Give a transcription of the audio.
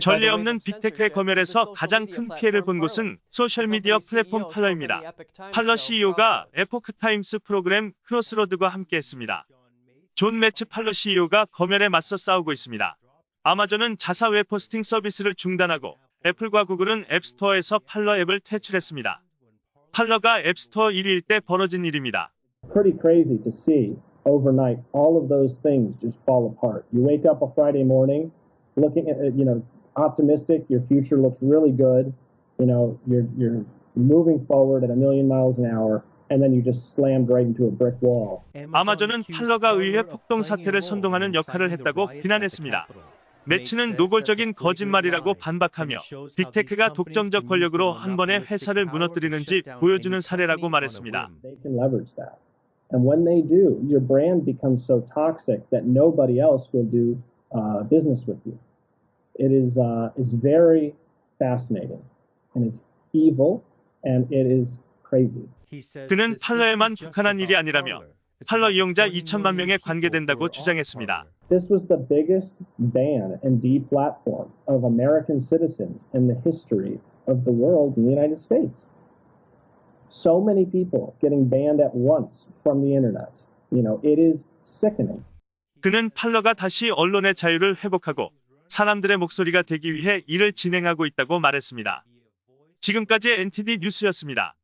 전례 없는 빅테크의 검열에서 가장 큰 피해를 본 곳은 소셜미디어 플랫폼 팔러입니다. 팔러 CEO가 에포크 타임스 프로그램 크로스로드와 함께했습니다. 존 매츠 팔러 CEO가 검열에 맞서 싸우고 있습니다. 아마존은 자사 웹 호스팅 서비스를 중단하고 애플과 구글은 앱스토어에서 팔러 앱을 퇴출했습니다. 팔러가 앱스토어 1위일 때 벌어진 일입니다. pretty crazy to see overnight all of those things just fall apart. You wake up a Friday morning looking at, you know, optimistic, your future looks really good, you know, you're, you're moving forward at a million miles an hour, and then you just slammed right into a brick wall. 아마존은 팔러가 의회 폭동 사태를 선동하는 역할을 했다고 비난했습니다. 매치는 노골적인 거짓말이라고 반박하며 빅테크가 독점적 권력으로 한 번에 회사를 무너뜨리는지 보여주는 사례라고 말했습니다. They can leverage that. And when they do, your brand becomes so toxic that nobody else will do uh, business with you. It is uh, is very fascinating, and it's evil, and it is crazy. 그는 팔러에만 국한한 일이 아니라며 팔러 이용자 2천만 명에 관계된다고 주장했습니다. This was the biggest ban and deplatform of American citizens in the history of the world in the United States. So many people getting banned at once from the internet. You know, it is sickening. 그는 팔러가 다시 언론의 자유를 회복하고 사람들의 목소리가 되기 위해 일을 진행하고 있다고 말했습니다. 지금까지 NTD 뉴스였습니다.